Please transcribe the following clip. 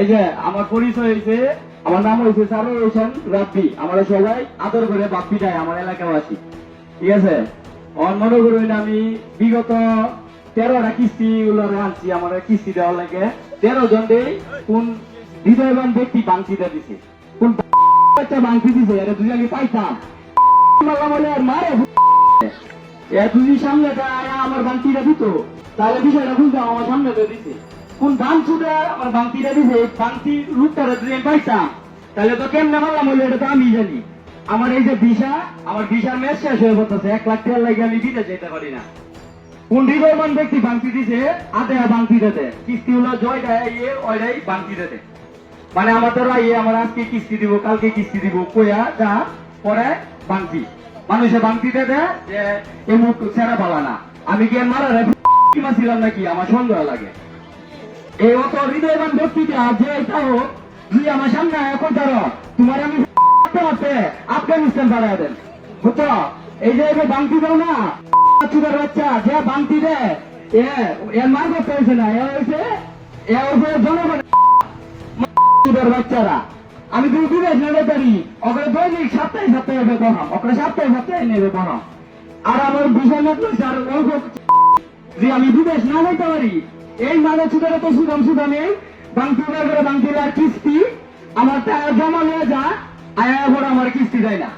এই যে আমার পরিচয় হয়েছে, আমার নাম হয়েছে সারুল হোসেন রাব্বি। আমরা সবাই আদর করে বাপ্পি যায়, আমার এলাকাবাসী। ঠিক আছে? আমার মনে করুন আমি বিগত তেরোটা কিস্তি গুলো আনছি আমার কিস্তি দেওয়ার লাগে। তেরো জন কোন হৃদয়বান ব্যক্তি বাংসিটা দিছে। কোন বাচ্চা বাংসি দিছে এটা দুই আগে পাইতাম? মারলাম বলে আর মারে। এ তুই সামনে আয়া আমার বাংতিটা দিত। তাহলে বিষয়টা বুঝতাম আমার সামনে তো দিছে। কোন ধান ছুটে আমার বাংতিটা দিছে এই বাংতি রূপটা যদি পাইতাম? তাহলে তো কেমনে মারলাম বলে এটা তো আমি জানি। আমার এই যে ভিসা, আমার ভিসার ম্যাচ শেষ হয়ে পড়তেছে, এক লাখ টাকা লাগে আমি দিতে যেতে পারি না। কোন হৃদয়বান ব্যক্তি বাংতি দিছে, আদে বাংতি দিতে কিস্তি হলো জয় দেয় ইয়ে ওইটাই বাংতি দিতে মানে আমাদের ইয়ে আমার আজকে কিস্তি দিব, কালকে কিস্তি দিব, কইয়া যা, পরে বাংতি। মানুষে বাংতি দেয় যে এমুক ছেড়া পালা না। আমি কি মারা ছিলাম নাকি? আমার সন্দেহ লাগে। এই অত হৃদয়বান ব্যক্তিটা যে এটা হোক তুই আমার সামনে এখন ধরো? তোমার আমি আফগানিস্তান বাড়ায় দেন। বুঝছ? এই যে এবার বাংতি দাও না চুদার বাচ্চা, যে বাংতি দে এর মার করতে হয়েছে না, এ হয়েছে এ হয়েছে জনগণ। চুদার বাচ্চারা, আমি তুমি বিদেশ নেবে পারি ওখানে দৈনিক সপ্তাহে সপ্তাহে বেতন ওখানে সপ্তাহে সপ্তাহে নেবে বেতন আর আমার বিশাল স্যার অল্প যে আমি বিদেশ না যাইতে পারি এই মানে ছুটারে তো সুদাম সুদামে বাংকিলার করে বাংকিলার কিস্তি, আমার টাকা জমা নিয়ে যা, আয়া বড় আমার কিস্তি দেয় না।